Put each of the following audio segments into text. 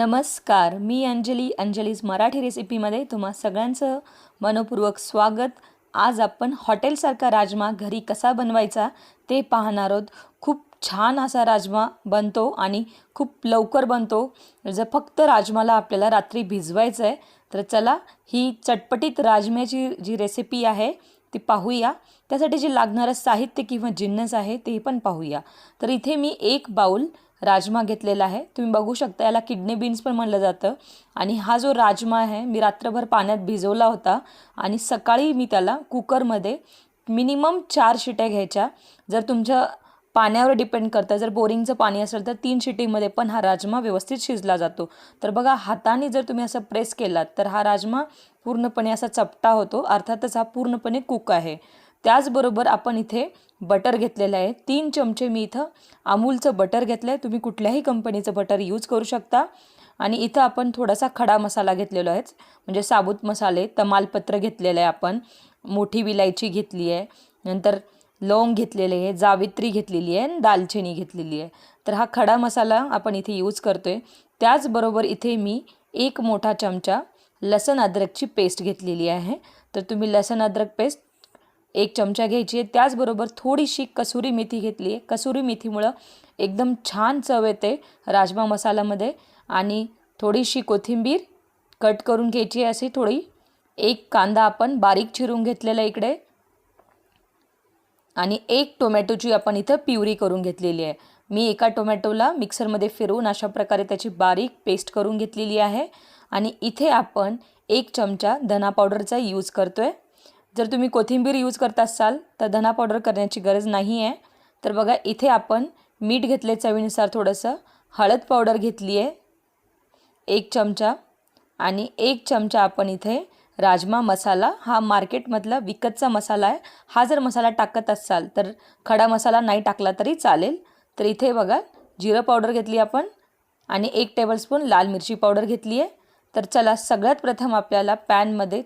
नमस्कार मी अंजली अंजलीज मराठी रेसिपीमध्ये तुम्हा सगळ्यांचं मनपूर्वक स्वागत. आज आपण हॉटेलसारखा राजमा घरी कसा बनवायचा ते पाहणार आहोत. खूप छान असा राजमा बनतो आणि खूप लवकर बनतो. जर फक्त राजमाला आपल्याला रात्री भिजवायचं आहे तर चला ही चटपटीत राजम्याची जी रेसिपी आहे ती पाहूया. त्यासाठी जे लागणारं साहित्य किंवा जिन्नस आहे ते पण पाहूया. तर इथे मी एक बाऊल राजमा घेतलेला आहे. तुम्ही बघू शकता याला किडनी बीन्स पण म्हणलं जातं. आणि हा जो राजमा आहे मी रात्रभर पाण्यात भिजवला होता. आणि सकाळी मी त्याला कुकरमध्ये मिनिमम चार शिट्या घ्यायच्या. जर तुमच्या पाण्यावर डिपेंड करतं जर बोरिंगचं पाणी असेल तर तीन शिटीमध्ये पण हा राजमा व्यवस्थित शिजला जातो. तर बघा हाताने जर तुम्ही असं प्रेस केलात तर हा राजमा पूर्णपणे असा चपटा होतो. अर्थातच हा पूर्णपणे कुक आहे. त्याचबरोबर आपण इथे बटर घेतलेलं आहे. तीन चमचे मी इथं अमूलचं बटर घेतलं आहे तुम्ही कुठल्याही कंपनीचं बटर यूज करू शकता. आणि इथं आपण थोडासा खडा मसाला घेतलेलो आहेच म्हणजे साबूत मसाले तमालपत्र घेतलेलं आहे आपण. मोठी विलायची घेतली आहे. नंतर लवंग घेतलेले आहे. जावित्री घेतलेली आहे. आणि दालचिनी घेतलेली आहे. तर हा खडा मसाला आपण इथे यूज करतो आहे त्याचबरोबर इथे मी एक मोठा चमचा लसण अद्रकची पेस्ट घेतलेली आहे. तर तुम्ही लसण अद्रक पेस्ट एक चमचा घ्यायची आहे. त्याचबरोबर थोडीशी कसुरी मेथी घेतली आहे. कसुरी मेथीमुळं एकदम छान चव येते राजमा मसाल्यामध्ये. आणि थोडीशी कोथिंबीर कट करून घ्यायची आहे अशी थोडी. एक कांदा आपण बारीक चिरून घेतलेला इकडे. आणि एक टोमॅटोची आपण इथं प्युरी करून घेतलेली आहे. मी एका टोमॅटोला मिक्सरमध्ये फिरवून अशा प्रकारे त्याची बारीक पेस्ट करून घेतलेली आहे. आणि इथे आपण एक चमचा धना पावडरचा यूज करतो आहे जर तुम्ही कोथिंबीर यूज करत असाल तर धना पावडर करण्याची गरज नाही आहे तर बघा इथे आपण मीठ घेतले चवीनुसार थोडंसं. हळद पावडर घेतली आहे एक चमचा. आणि एक चमचा आपण इथे राजमा मसाला. हा मार्केटमधला विकतचा मसाला आहे. हा जर मसाला टाकत असाल तर खडा मसाला नाही टाकला तरी चालेल. तर इथे बघा जिरं पावडर घेतली आपण आणि एक टेबलस्पून लाल मिरची पावडर घेतली आहे तर चला सगळ्यात प्रथम आपल्याला पॅनमध्ये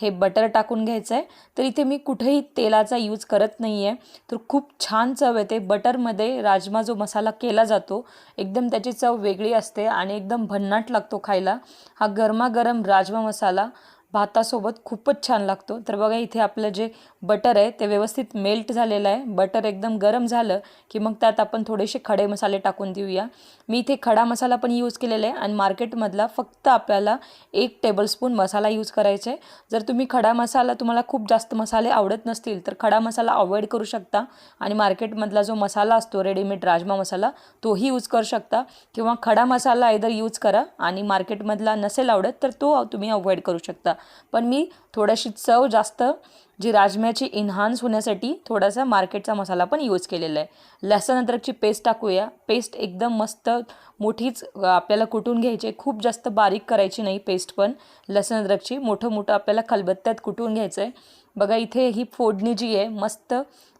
हे बटर टाकून घ्यायचं आहे तर इथे मी कुठेही तेलाचा यूज करत नाही आहे तर खूप छान चव येते. बटरमध्ये राजमा जो मसाला केला जातो एकदम त्याची चव वेगळी असते आणि एकदम भन्नाट लागतो खायला. हा गरमागरम राजमा मसाला भातासोबत खूपच छान लागतो. तर बघा इथे आपलं जे बटर आहे ते व्यवस्थित मेल्ट झालेलं आहे. बटर एकदम गरम झालं की मग त्यात आपण थोडेसे खडे मसाले टाकून देऊया. मी इथे खडा मसाला पण यूज केलेला आहे आणि मार्केटमधला फक्त आपल्याला एक टेबलस्पून मसाला यूज करायचा आहे. जर तुम्ही खडा मसाला तुम्हाला खूप जास्त मसाले आवडत नसतील तर खडा मसाला अवॉइड करू शकता आणि मार्केटमधला जो मसाला असतो रेडीमेड राजमा मसाला तोही यूज करू शकता. किंवा खडा मसाला इधर यूज करा आणि मार्केटमधला नसेल आवडत तर तो तुम्ही अवॉइड करू शकता. पण मी थोडीशी चव जास्त जी राजम्याची इन्हान्स होण्यासाठी थोडासा मार्केटचा मसाला पण यूज केलेला आहे. लसण अद्रकची पेस्ट टाकूया. पेस्ट एकदम मस्त मोठीच आपल्याला कुटून घ्यायची आहे खूप जास्त बारीक करायची नाही पेस्ट पण. लसण अद्रकची मोठं मोठं आपल्याला खलबत्त्यात कुटून घ्यायचं आहे बघा इथे ही फोडणी जी आहे मस्त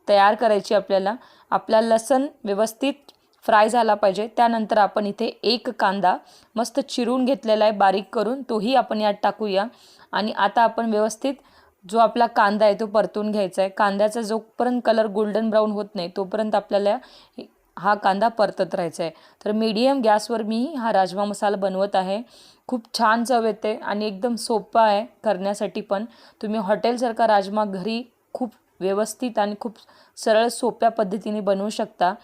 तयार करायची आपल्याला. आपला लसण व्यवस्थित फ्राय झाला पाहिजे. त्यानंतर आपण इथे एक कांदा मस्त चिरून घेतलेला आहे बारीक करून. तोही आपण यात टाकूया. आणि आता आपण व्यवस्थित जो आपला कांदा आहे तो परतून घ्यायचा आहे. कांद्याचा जोपर्यंत कलर गोल्डन ब्राऊन होत नाही तोपर्यंत आपल्याला हा कांदा परतत राहायचा आहे. तर मीडियम गॅसवर मी हा राजमा मसाला बनवत आहे. खूप छान चव येते आणि एकदम सोपा आहे करण्यासाठी पण. तुम्ही हॉटेलसारखा राजमा घरी खूप व्यवस्थित आणि खूप सरळ सोप्या पद्धतीने बनवू शकता.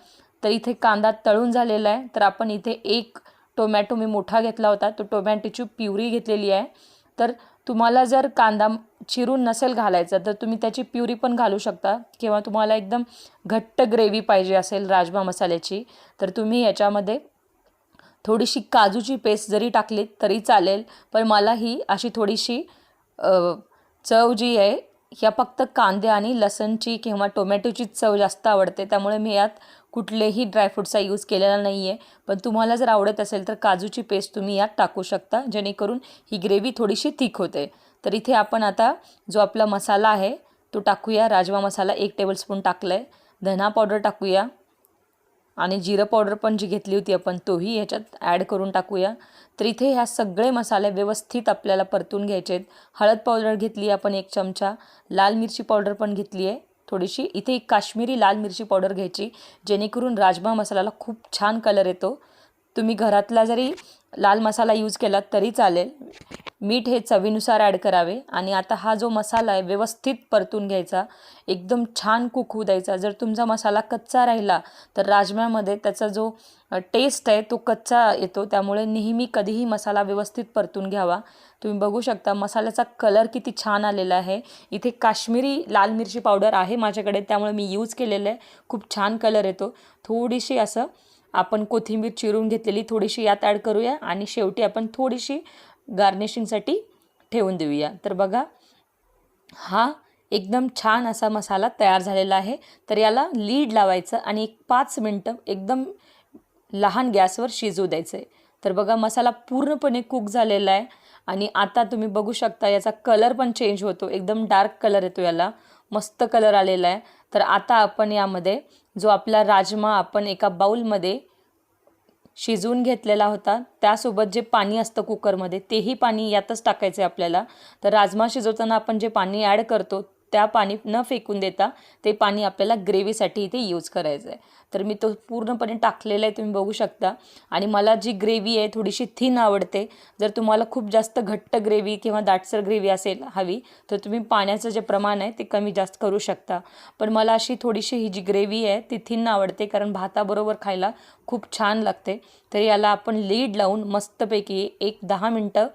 तर इथे कांदा तळून झालेला आहे. तर आपण इथे एक टोमॅटो मी मोठा घेतला होता. तो टोमॅटोची प्युरी घेतलेली आहे. तर तुम्हाला जर कांदा चिरून नसेल घालायचा तर तुम्ही त्याची प्युरी पण घालू शकता किंवा तुम्हाला एकदम घट्ट ग्रेव्ही पाहिजे असेल राजमा मसाल्याची तर तुम्ही याच्यामध्ये थोडीशी काजूची पेस्ट जरी टाकलीत तरी चालेल. पण मला ही अशी थोडीशी चव जी आहे ह्या फक्त कांदे आणि लसणची किंवा टोमॅटोची चव जास्त आवडते. त्यामुळे मी यात कुठलेही ड्रायफ्रूटचा यूज केलेला नाही आहे पण तुम्हाला जर आवडत असेल तर काजूची पेस्ट तुम्ही यात टाकू शकता जेणेकरून ही ग्रेव्ही थोडीशी थिक होते. तर इथे आपण आता जो आपला मसाला आहे तो टाकूया. राजमा मसाला एक टेबलस्पून टाकला आहे धना पावडर टाकूया. आणि जिरं पावडर पण जी घेतली होती आपण तोही ह्याच्यात ॲड करून टाकूया. तर इथे ह्या सगळे मसाले व्यवस्थित आपल्याला परतून घ्यायचे आहेत हळद पावडर घेतली आपण एक चमचा. लाल मिरची पावडर पण घेतली आहे थोडीशी इथे एक काश्मीरी लाल मिरची पावडर घ्यायची जेणेकरून राजमा मसाल्याला खूप छान कलर येतो. तुम्ही घरातला जरी लाल मसाला यूज केला तरी चालेल. मीठ हे चवीनुसार ॲड करावे आणि आता हा जो मसाला आहे व्यवस्थित परतून घ्यायचा एकदम छान कुक होऊ द्यायचा. जर तुमचा मसाला कच्चा राहिला तर राजम्यामध्ये त्याचा जो टेस्ट आहे तो कच्चा येतो. त्यामुळे नेहमी कधीही मसाला व्यवस्थित परतून घ्यावा. तुम्ही बघू शकता मसाल्याचा कलर किती छान आलेला आहे. इथे काश्मीरी लाल मिरची पावडर आहे माझ्याकडे त्यामुळे मी यूज केलेलं आहे. खूप छान कलर येतो. थोडीशी असं आपण कोथिंबीर चिरून घेतलेली थोडीशी यात ॲड करूया आणि शेवटी आपण थोडीशी गार्निशिंगसाठी ठेवून देऊया. तर बघा हा एकदम छान असा मसाला तयार झालेला आहे. तर याला लीड लावायचं आणि एक पाच मिनटं एकदम लहान गॅसवर शिजू द्यायचं आहे तर बघा मसाला पूर्णपणे कुक झालेला आहे. आणि आता तुम्ही बघू शकता याचा कलर पण चेंज होतो. एकदम डार्क कलर येतो याला. मस्त कलर आलेला आहे. तर आता आपण यामध्ये जो आपला राजमा आपण एका बाऊलमध्ये शिजवून घेतलेला होता. त्यासोबत जे पाणी असतं कुकरमध्ये तेही पाणी यातच टाकायचं आहे आपल्याला. तर राजमा शिजवताना आपण जे पाणी ॲड करतो त्या पाणी न फेकून देता ते पाणी आपल्याला ग्रेव्हीसाठी इथे यूज करायचं आहे तर मी तो पूर्णपणे टाकलेला आहे तुम्ही बघू शकता. आणि मला जी ग्रेव्ही आहे थोडीशी थिन आवडते. जर तुम्हाला खूप जास्त घट्ट ग्रेव्ही किंवा दाटसर ग्रेव्ही असेल हवी तर तुम्ही पाण्याचं जे प्रमाण आहे ते कमी जास्त करू शकता. पण मला अशी थोडीशी ही जी ग्रेव्ही आहे ती थिन आवडते कारण भाताबरोबर खायला खूप छान लागते. तर याला आपण लीड लावून मस्तपैकी एक दहा मिनटं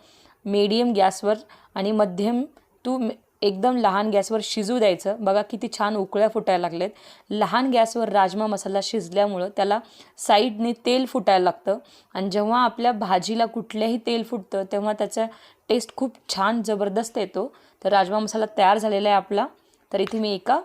मीडियम गॅसवर आणि मध्यम टू एकदम लहान गॅसवर शिजू द्यायचं. बघा किती छान उकळ्या फुटायला लागलेत. लहान गॅसवर राजमा मसाला शिजल्यामुळं त्याला साईडने तेल फुटायला लागतं. आणि जेव्हा आपल्या भाजीला कुठल्याही तेल फुटतं तेव्हा त्याचा टेस्ट खूप छान जबरदस्त येतो. तर राजमा मसाला तयार झालेला आहे आपला. तर इथे मी एका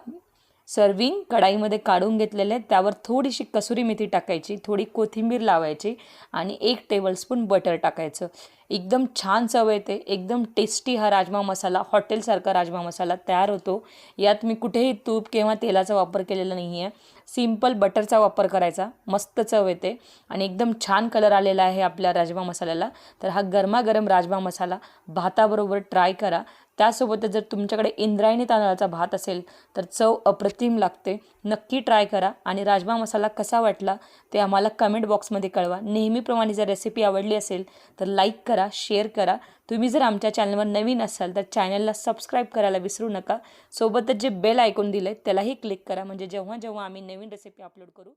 सर्विंग कढाईमध्ये काढून घेतलेले आहे त्यावर थोडीशी कसुरी मेथी टाकायची थोडी कोथिंबीर लावायची आणि एक टेबलस्पून बटर टाकायचं. एकदम छान चव येते. एकदम टेस्टी हा राजमा मसाला हॉटेलसारखा राजमा मसाला तयार होतो. यात मी कुठेही तूप किंवा तेलाचा वापर केलेला नाही आहे सिंपल बटरचा वापर करायचा. मस्त चव येते. आणि एकदम छान कलर आलेला आहे आपल्या राजमा मसाल्याला. तर हा गरमागरम राजमा मसाला भाताबरोबर ट्राय करा. त्यासोबतच जर तुमच्याकडे इंद्रायणी तांदळाचा भात असेल तर चव अप्रतिम लागते. नक्की ट्राय करा. आणि राजमा मसाला कसा वाटला ते आम्हाला कमेंट बॉक्समध्ये कळवा. नेहमीप्रमाणे जर रेसिपी आवडली असेल तर लाईक करा शेअर करा. तुम्ही जर आमच्या चॅनलवर नवीन असाल तर चॅनलला सबस्क्राईब करायला विसरू नका. सोबतच जे बेल ऐकून दिलं आहे त्यालाही क्लिक करा. म्हणजे जेव्हा जेव्हा आम्ही नवीन रेसिपी अपलोड करू